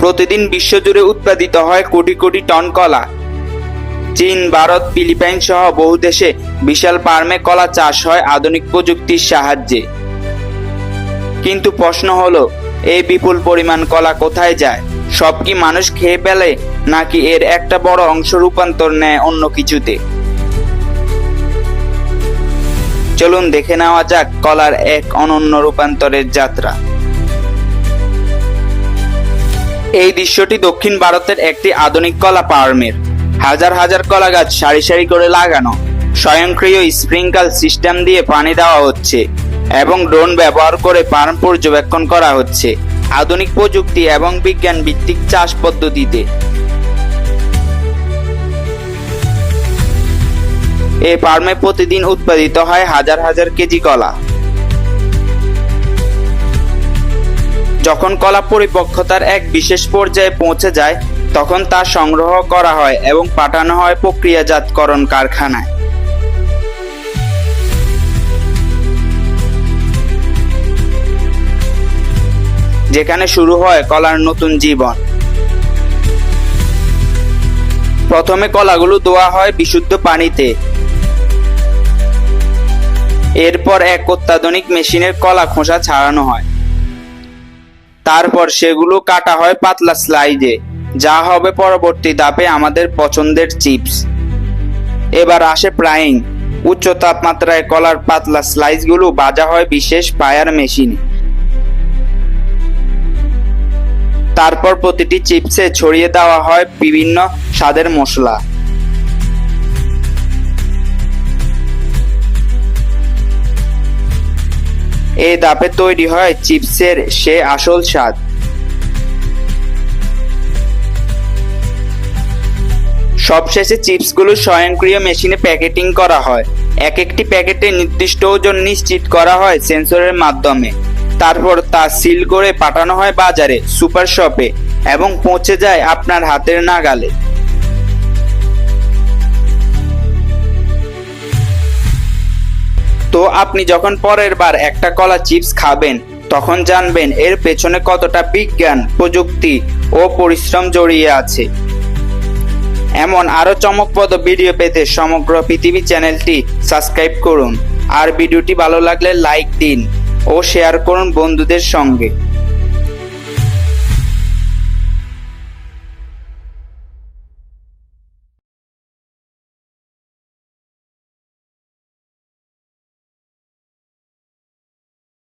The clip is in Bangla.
প্রতিদিন বিশ্বজুড়ে উৎপাদিত হয় কোটি কোটি টন কলা। চীন, ভারত, ফিলিপাইন সহ বহু দেশে বিশাল ফার্মে কলা চাষ হয় আধুনিক প্রযুক্তির সাহায্যে। কিন্তু প্রশ্ন হলো, এই বিপুল পরিমাণ কলা কোথায় যায়? সব কি মানুষ খেয়ে ফেলে, নাকি এর একটা বড় অংশ রূপান্তর নেয় অন্য কিছুতে? চলুন দেখে নেওয়া যাক কলার এক অনন্য রূপান্তরের যাত্রা। এই দৃশ্যটি দক্ষিণ ভারতের একটি আধুনিক কলা ফার্মের হাজার হাজার কলা গাছ সারি সারি করে লাগানো, স্বয়ংক্রিয় স্প্রিঙ্কল সিস্টেম দিয়ে পানি দেওয়া হচ্ছে এবং ড্রোন ব্যবহার করে ফার্ম পর্যবেক্ষণ করা হচ্ছে আধুনিক প্রযুক্তি এবং বিজ্ঞান ভিত্তিক চাষ পদ্ধতিতে। এই ফার্মে প্রতিদিন উৎপাদিত হয় হাজার হাজার কেজি কলা। যখন কলা পরিপক্কতার এক বিশেষ পর্যায়ে পৌঁছে যায়, তখন তা সংগ্রহ করা হয় এবং পাঠানো হয় প্রক্রিয়াজাতকরণ কারখানায়। যেখানে শুরু হয় কলার নতুন জীবন। প্রথমে কলাগুলো দোয়া হয় বিশুদ্ধ পানিতে। এরপর এক অত্যাধুনিক মেশিনের কলা খোসা ছাড়ানো হয়। তারপর সেগুলো কাটা হয় পাতলা স্লাইডে। যা হবে পরবর্তী ধাপে আমাদের পছন্দের চিপস। এবার আসে ফ্রাইং। উচ্চ তাপমাত্রায় কলার পাতলা স্লাইসগুলো ভাজা হয় বিশেষ ফায়ার মেশিনে। তারপর প্রতিটি চিপসে ছড়িয়ে দেওয়া হয় বিভিন্ন স্বাদের মশলা। এই ধাপে তৈরি হয় চিপসের সে আসল স্বাদ। সবশেষে চিপসগুলো স্বয়ংক্রিয় মেশিনে প্যাকেটিং করা হয়। এক একটি প্যাকেটে নির্দিষ্ট ওজন নিশ্চিত করা হয় সেন্সরের মাধ্যমে। তারপর তা সিল করে পাঠানো হয় বাজারে, সুপার শপে, এবং পৌঁছে যায় আপনার হাতের নাগালে। আপনি যখন পরের বার একটা কলা চিপস খাবেন, তখন জানবেন এর পেছনে কতটা বিজ্ঞান, প্রযুক্তি ও পরিশ্রম জড়িয়ে আছে। এমন আরও চমকপ্রদ ভিডিও পেতে সমগ্র পৃথিবী চ্যানেলটি সাবস্ক্রাইব করুন। আর ভিডিওটি ভালো লাগলে লাইক দিন ও শেয়ার করুন বন্ধুদের সঙ্গে।